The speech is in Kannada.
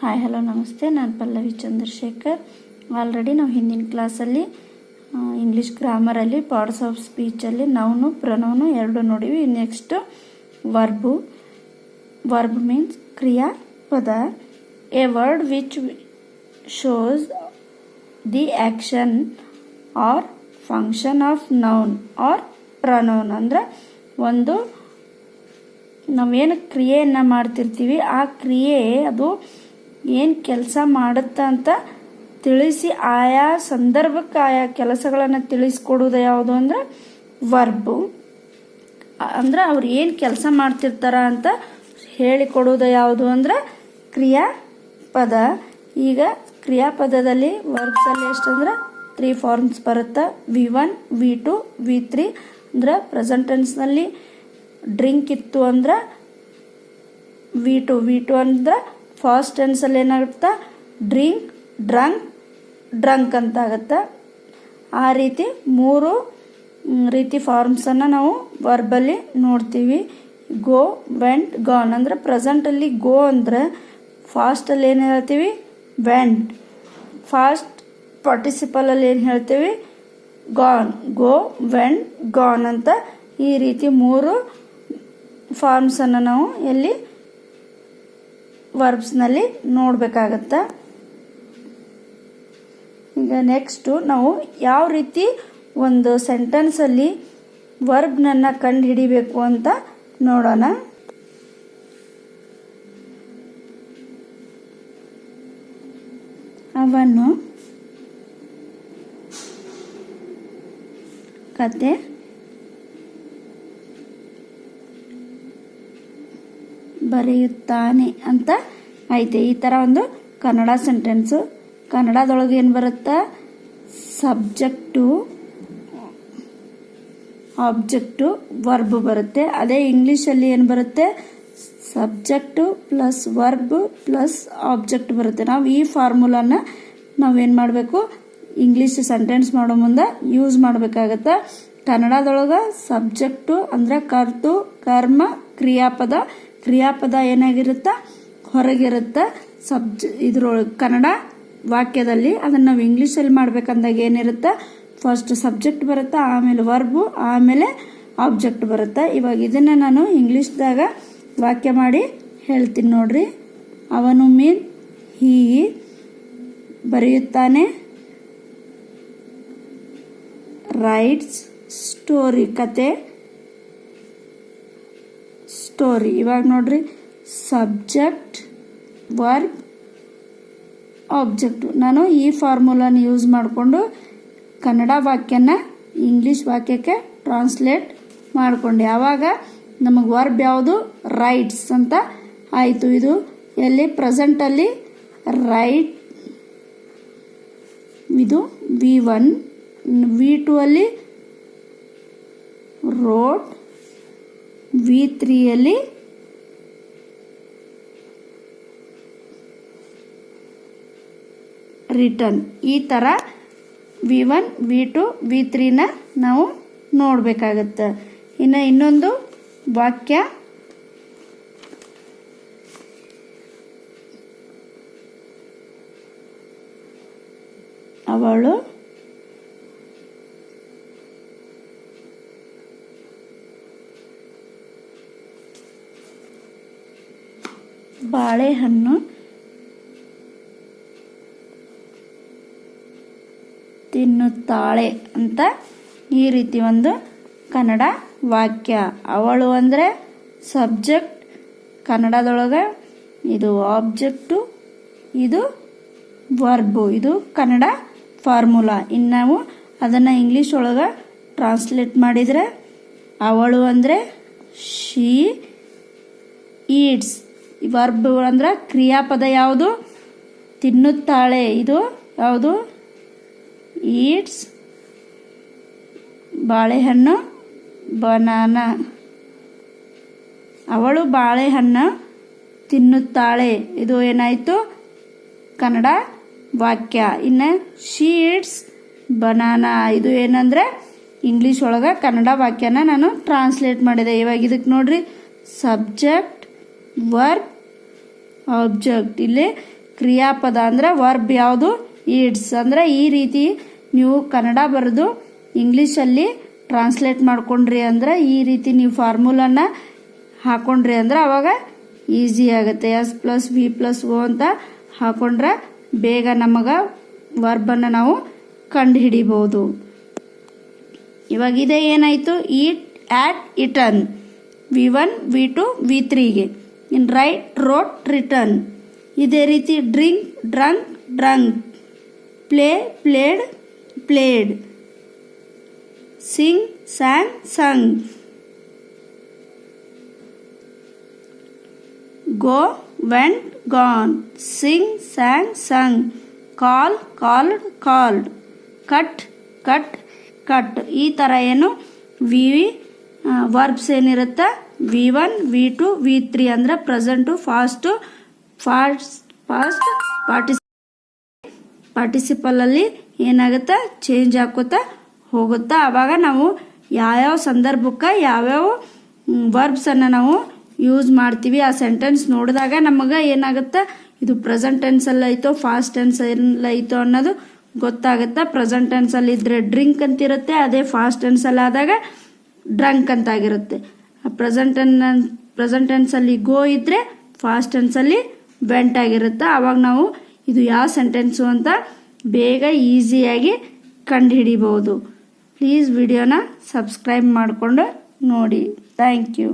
ಹಾಯ್, ಹಲೋ, ನಮಸ್ತೆ. ನಾನು ಪಲ್ಲವಿ ಚಂದ್ರಶೇಖರ್. ಆಲ್ರೆಡಿ ನಾವು ಹಿಂದಿನ ಕ್ಲಾಸಲ್ಲಿ ಇಂಗ್ಲೀಷ್ ಗ್ರಾಮರಲ್ಲಿ ಪಾರ್ಟ್ಸ್ ಆಫ್ ಸ್ಪೀಚಲ್ಲಿ ನೌನು ಪ್ರನೌನು ಎರಡು ನೋಡಿವಿ. ನೆಕ್ಸ್ಟ್ ವರ್ಬು ವರ್ಬ್ ಮೀನ್ಸ್ ಕ್ರಿಯಾ, ಪದ. A word which shows the action or function of noun or pronoun ಅಂದ್ರೆ ಒಂದು, ನಾವೇನು ಕ್ರಿಯೆಯನ್ನು ಮಾಡ್ತಿರ್ತೀವಿ, ಆ ಕ್ರಿಯೆ ಅದು ಏನು ಕೆಲಸ ಮಾಡುತ್ತೆ ಅಂತ ತಿಳಿಸಿ ಆಯಾ ಸಂದರ್ಭಕ್ಕೆ ಆಯಾ ಕೆಲಸಗಳನ್ನು ತಿಳಿಸ್ಕೊಡೋದು ಯಾವುದು ಅಂದ್ರೆ ವರ್ಬು. ಅಂದ್ರೆ ಅವ್ರು ಏನು ಕೆಲಸ ಮಾಡ್ತಿರ್ತಾರ ಅಂತ ಹೇಳಿಕೊಡೋದು ಯಾವುದು ಅಂದ್ರೆ ಕ್ರಿಯಾಪದ ಈಗ ಕ್ರಿಯಾಪದದಲ್ಲಿ ವರ್ಬ್ಸಲ್ಲಿ ಎಷ್ಟು ಅಂದ್ರೆ ತ್ರೀ ಫಾರ್ಮ್ಸ್ ಬರುತ್ತೆ. V one, V two, V three. ಅಂದ್ರೆ ಪ್ರೆಸೆಂಟ್ ಟೆನ್ಸ್ನಲ್ಲಿ ಡ್ರಿಂಕ್ ಇತ್ತು ಅಂದ್ರೆ ವಿ ಟು. ವಿ ಟು ಅಂದ್ರೆ ಫಾಸ್ಟ್ ಟೆನ್ಸಲ್ಲಿ ಏನಾಗುತ್ತೆ? ಡ್ರಿಂಕ್ ಡ್ರಂಕ್ ಡ್ರಂಕ್ ಅಂತ ಆಗುತ್ತೆ ಆ ರೀತಿ ಮೂರು ರೀತಿ ಫಾರ್ಮ್ಸನ್ನು ನಾವು ವರ್ಬಲ್ಲಿ ನೋಡ್ತೀವಿ. ಗೋ ವೆಂಟ್ ಗಾನ್ ಅಂದರೆ ಪ್ರೆಸೆಂಟಲ್ಲಿ ಗೋ ಅಂದರೆ ಫಾಸ್ಟಲ್ಲಿ ಏನು ಹೇಳ್ತೀವಿ? ವೆಂಟ್ ಫಾಸ್ಟ್ ಪಾರ್ಟಿಸಿಪಲಲ್ಲಿ ಏನು ಹೇಳ್ತೀವಿ? ಗಾನ್ ಗೋ ವೆಂಟ್ ಗಾನ್ ಅಂತ ಈ ರೀತಿ ಮೂರು ಫಾರ್ಮ್ಸನ್ನು ನಾವು ಎಲ್ಲಿ ವರ್ಬ್ಸ್ನಲ್ಲಿ ನೋಡಬೇಕಾಗತ್ತೆ? ಈಗ ನೆಕ್ಸ್ಟು ನಾವು ಯಾವ ರೀತಿ ಒಂದು ಸೆಂಟೆನ್ಸಲ್ಲಿ ವರ್ಬ್ನನ್ನು ಕಂಡು ಹಿಡಿಬೇಕು ಅಂತ ನೋಡೋಣ. ಅವನು ಕತೆ. ಬರೆಯುತ್ತಾನೆ ಅಂತ ಐತೆ. ಈ ಥರ ಒಂದು ಕನ್ನಡ ಸೆಂಟೆನ್ಸು ಕನ್ನಡದೊಳಗೆ ಏನು ಬರುತ್ತೆ? ಸಬ್ಜೆಕ್ಟು ಆಬ್ಜೆಕ್ಟು ವರ್ಬ್ ಬರುತ್ತೆ. ಅದೇ ಇಂಗ್ಲೀಷಲ್ಲಿ ಏನು ಬರುತ್ತೆ? Subject plus verb plus object ಬರುತ್ತೆ. ನಾವು ಈ ಫಾರ್ಮುಲಾನ ನಾವೇನು ಮಾಡಬೇಕು? ಇಂಗ್ಲೀಷ್ ಸೆಂಟೆನ್ಸ್ ಮಾಡೋ ಮುಂದೆ ಯೂಸ್ ಮಾಡಬೇಕಾಗತ್ತೆ? ಕನ್ನಡದೊಳಗೆ ಸಬ್ಜೆಕ್ಟು ಅಂದರೆ ಕರ್ತು, ಕರ್ಮ, ಕ್ರಿಯಾಪದ ಕ್ರಿಯಾಪದ ಏನಾಗಿರುತ್ತೆ? ಹೊರಗಿರುತ್ತೆ. ಸಬ್ಜ ಇದ್ರೊಳಗೆ ಕನ್ನಡ ವಾಕ್ಯದಲ್ಲಿ ಅದನ್ನು ನಾವು ಇಂಗ್ಲೀಷಲ್ಲಿ ಮಾಡ್ಬೇಕಂದಾಗ ಏನಿರುತ್ತೆ? ಫಸ್ಟ್ ಸಬ್ಜೆಕ್ಟ್ ಬರುತ್ತೆ, ಆಮೇಲೆ ವರ್ಬು ಆಮೇಲೆ ಆಬ್ಜೆಕ್ಟ್ ಬರುತ್ತೆ. ಇವಾಗ ಇದನ್ನು ನಾನು ಇಂಗ್ಲೀಷ್ದಾಗ ವಾಕ್ಯ ಮಾಡಿ ಹೇಳ್ತೀನಿ ನೋಡ್ರಿ. ಅವನು ಮೀನ್, ಹೀ ಬರೆಯುತ್ತಾನೆ. ರೈಟ್ಸ್ ಸ್ಟೋರಿ ಕತೆ. ಸ್ಟೋರಿ ಇವಾಗ ನೋಡ್ರಿ ಸಬ್ಜೆಕ್ಟ್ ವರ್ಬ್ ಆಬ್ಜೆಕ್ಟ್ ನಾನು ಈ ಫಾರ್ಮುಲಾನ ಯೂಸ್ ಮಾಡಿಕೊಂಡು ಕನ್ನಡ ವಾಕ್ಯನ ಇಂಗ್ಲೀಷ್ ವಾಕ್ಯಕ್ಕೆ ಟ್ರಾನ್ಸ್ಲೇಟ್ ಮಾಡಿಕೊಂಡೆ. ಆವಾಗ ನಮಗೆ ವರ್ಬ್ ಯಾವುದು? ರೈಟ್ಸ್ ಅಂತ ಆಯಿತು. ಇದು ಎಲ್ಲಿ? ಪ್ರೆಸೆಂಟಲ್ಲಿ ರೈಟ್ ಇದು ವಿ ಒನ್ ವಿ ಟು ಅಲ್ಲಿ ರೋಡ್ ವಿ ತ್ರೀಯಲ್ಲಿ ರಿಟರ್ನ್. ಈ ಥರ V one, V two, V ತ್ರೀನ ನಾವು ನೋಡಬೇಕಾಗತ್ತೆ. ಇನ್ನು ಇನ್ನೊಂದು ವಾಕ್ಯ. ಅವಳು ಬಾಳೆಹಣ್ಣು, ತಿನ್ನುತ್ತಾಳೆ ಅಂತ ಈ ರೀತಿ ಒಂದು ಕನ್ನಡ ವಾಕ್ಯ. ಅವಳು ಅಂದರೆ ಸಬ್ಜೆಕ್ಟ್, ಕನ್ನಡದೊಳಗೆ ಇದು ಆಬ್ಜೆಕ್ಟು, ಇದು ವರ್ಬು, ಇದು ಕನ್ನಡ ಫಾರ್ಮುಲಾ. ಇನ್ನು ನಾವು ಅದನ್ನು ಇಂಗ್ಲೀಷ್ ಒಳಗೆ ಟ್ರಾನ್ಸ್ಲೇಟ್ ಮಾಡಿದರೆ, ಅವಳು ಅಂದರೆ ಶೀ ಈಟ್ಸ್ ವರ್ಬ್ ಅಂದ್ರೆ ಕ್ರಿಯಾಪದ ಯಾವುದು? ತಿನ್ನುತ್ತಾಳೆ. ಇದು ಯಾವುದು? ಈಟ್ಸ್ ಬಾಳೆಹಣ್ಣು ಬನಾನ ಅವಳು ಬಾಳೆಹಣ್ಣು ತಿನ್ನುತ್ತಾಳೆ. ಇದು ಏನಾಯಿತು? ಕನ್ನಡ ವಾಕ್ಯ. ಇನ್ನು ಶೀಟ್ಸ್ ಬನಾನ ಇದು ಏನಂದರೆ ಇಂಗ್ಲೀಷ್ ಒಳಗೆ ಕನ್ನಡ ವಾಕ್ಯನ ನಾನು ಟ್ರಾನ್ಸ್ಲೇಟ್ ಮಾಡಿದೆ. ಇವಾಗ ಇದಕ್ಕೆ ನೋಡ್ರಿ. ಸಬ್ಜೆಕ್ಟ್ ವರ್ಬ್ ಆಬ್ಜೆಕ್ಟ್ ಇಲ್ಲಿ ಕ್ರಿಯಾಪದ ಅಂದರೆ ವರ್ಬ್ ಯಾವುದು? ಈಡ್ಸ್ ಅಂದರೆ ಈ ರೀತಿ ನೀವು ಕನ್ನಡ ಬರೆದು ಇಂಗ್ಲೀಷಲ್ಲಿ ಟ್ರಾನ್ಸ್ಲೇಟ್ ಮಾಡ್ಕೊಂಡ್ರಿ ಅಂದ್ರೆ ಈ ರೀತಿ ನೀವು ಫಾರ್ಮುಲನ್ನು ಹಾಕೊಂಡ್ರಿ ಅಂದ್ರೆ ಅವಾಗ ಈಸಿ ಆಗುತ್ತೆ. S plus V plus O ಅಂತ ಹಾಕೊಂಡ್ರೆ ಬೇಗ ನಮಗೆ ವರ್ಬನ್ನು ನಾವು ಕಂಡು ಹಿಡಿಬೋದು ಇವಾಗ ಇದೇ ಏನಾಯಿತು? Eat ate eaten V one V two V ತ್ರೀಗೆ in write wrote written ಇದೇ ರೀತಿ drink drunk drunk play played played sing sang sung go went gone sing sang sung call called called cut cut cut ಈ ಥರ ಏನು ವಿ ವರ್ಬ್ಸ್ ಏನಿರುತ್ತೆ? V one V two V three ಅಂದರೆ ಪ್ರೆಸೆಂಟು ಫಾಸ್ಟು ಫಾಸ್ಟ್ ಫಾಸ್ಟ್ ಪಾರ್ಟಿಸ್ ಪಾರ್ಟಿಸಿಪಲಲ್ಲಿ ಏನಾಗುತ್ತೆ? ಚೇಂಜ್ ಆಕೋತಾ ಹೋಗುತ್ತಾ. ಆವಾಗ ನಾವು ಯಾವ್ಯಾವ ಸಂದರ್ಭಕ್ಕೆ ಯಾವ್ಯಾವ ವರ್ಬ್ಸನ್ನು ನಾವು ಯೂಸ್ ಮಾಡ್ತೀವಿ, ಆ ಸೆಂಟೆನ್ಸ್ ನೋಡಿದಾಗ ನಮಗೆ ಏನಾಗುತ್ತೆ? ಇದು ಪ್ರೆಸೆಂಟ್ ಟೆನ್ಸಲ್ಲಿ ಐತೋ ಫಾಸ್ಟ್ ಟೆನ್ಸ್ ಐತೋ ಅನ್ನೋದು ಗೊತ್ತಾಗುತ್ತೆ. ಪ್ರೆಸೆಂಟ್ ಟೆನ್ಸಲ್ಲಿ ಇದ್ದರೆ ಡ್ರಿಂಕ್ ಅಂತಿರುತ್ತೆ, ಅದೇ ಫಾಸ್ಟ್ ಟೆನ್ಸಲ್ಲಿ ಆದಾಗ ಡ್ರಂಕ್ ಅಂತ ಆಗಿರುತ್ತೆ ಪ್ರೆಸೆಂಟ್ ಟೆನ್ ಪ್ರೆಸೆಂಟ್ ಟೆನ್ಸಲ್ಲಿ ಗೋ ಇದ್ದರೆ ಫಾಸ್ಟ್ ಟೆನ್ಸಲ್ಲಿ ವೆಂಟ್ ಆಗಿರುತ್ತೆ. ಆವಾಗ ನಾವು ಇದು ಯಾವ ಸೆಂಟೆನ್ಸು ಅಂತ ಬೇಗ ಈಸಿಯಾಗಿ ಕಂಡುಹಿಡಿಬೋದು ಪ್ಲೀಸ್ ವಿಡಿಯೋನ ಸಬ್ಸ್ಕ್ರೈಬ್ ಮಾಡಿಕೊಂಡು ನೋಡಿ. Thank you